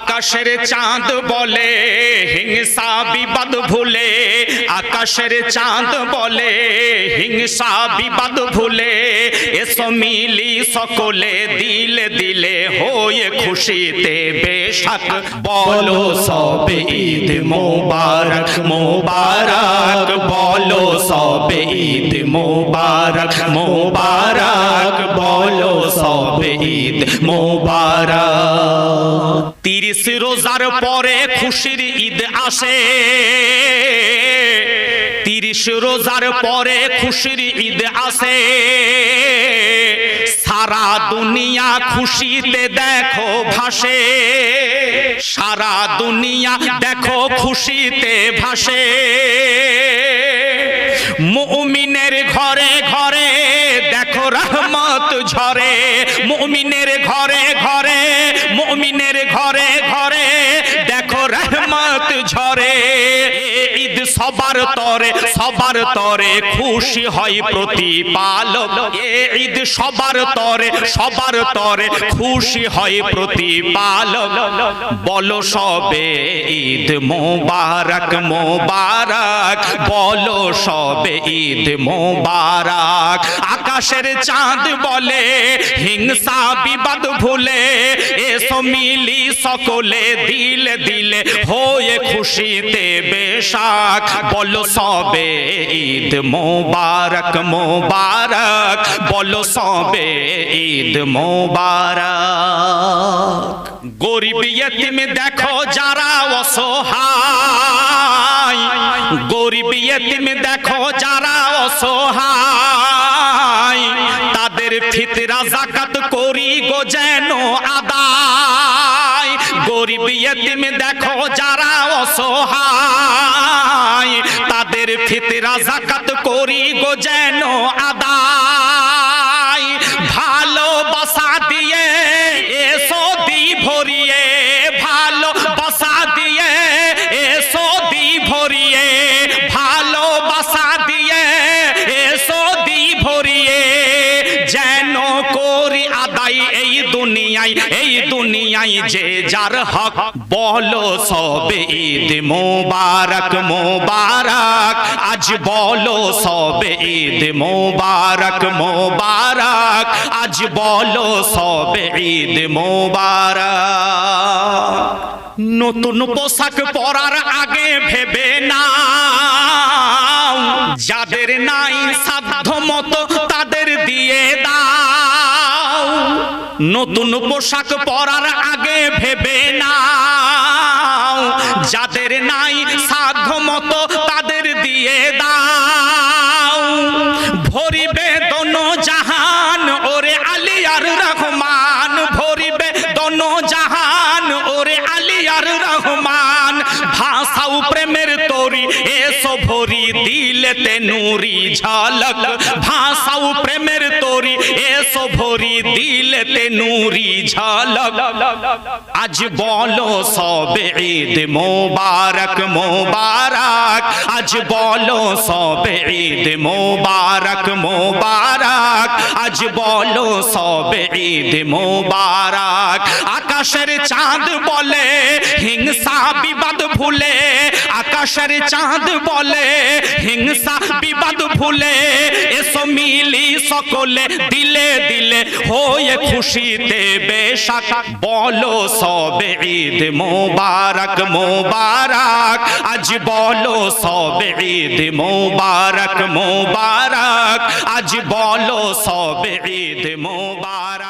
আকাশের চাঁদ বলে, হিংসা বিবাদ ভুলে। আকাশের চাঁদ বলে, হিংসা বিবাদ ভুলে। এসো মিলি সকলে, দিলে দিলে হয়ে খুশিতে বেশাক। বলো সব ঈদ মোবারক মোবারক। বলো সব ঈদ মোবারক মোবারক। ঈদ মোবারক। তিরিশ রোজার পরে খুশির ঈদ আসে। তিরিশ রোজার পরে খুশির ঈদ আসে। সারা দুনিয়া খুশিতে দেখো ভাসে। সারা দুনিয়া দেখো খুশিতে ভাসে। মুমিনের ঘরে ঘরে রহমত ঝরে মুমিনের ঘরে ঘরে মুমিনের ঘরে ঘরে। সবার তরে সবার তরে খুশি হয় প্রতিপালক। এ ঈদ সবার তরে সবার তরে খুশি হয় প্রতিপালক। বলো সবে ঈদ মোবারক মোবারক। বলো সবে ঈদ মোবারক। আকাশের চাঁদ বলে, হিংসা বিবাদ ভুলে, এসো মিলি সকলে দিলে দিলে, হয়ে খুশিতে বেশাক। বলো সবে ঈদ মোবারক মোবারক। বলো সবে ঈদ মোবারক। গরিব ইয়েতিম দেখো যারা অসহায়। গরিব ইয়েতিম দেখো যারা অসহায়। তাদের ফিতরা জাকাত করি গো যেন আদায়। গরিব ইয়েতিম দেখো যারা অসহায়। ফিতরা জাকাত করি গো যেন আদায় দুনিয়ায় এই দুনিয়ায় যে যার হক বলো সবে ঈদ মোবারক মোবারক। আজ বলো সবে ঈদ মোবারক মোবারক। আজ বলো সবে ঈদ মোবারক। নতুন পোশাক পরার আগে ভেবে না যাদের নাই সাধ্য মতো নতুন পোশাক পরার আগে ভেবে নাও। যাদের নাই সাধ্য মতো তাদের দিয়ে দাও। ভরিবে দোনো জাহান, ওরে আলিয়ার রহমান। ভরিবে দোনো জাহান, ওরে আলিয়ার রহমান। ভাষাও প্রেমের তরি এসো ভরি দিলেতে নুরি ঝলক। ভাষাও প্রেমের তরি, এসো ভরি দিলেতে নুরি ঝলক। আজ বলো সবে ঈদ মোবারক মোবারক। আজ বলো সবে ঈদ মোবারক মোবারক। আজ বলো সবে ঈদ মোবারক। আকাশের চাঁদ বলে, হিংসা বিবাদ ভুলে আকাশের চাঁদ বলে, হিংসা, বিবাদ ভুলে, এসো মিলি সকলে দিলে দিলে হয়ে খুশিতে বেশাক। বলো সবে ঈদ মোবারক মোবারক, আজ বলো সবে ঈদ মোবারক মোবারক, আজ বলো সবে ঈদ মোবারক।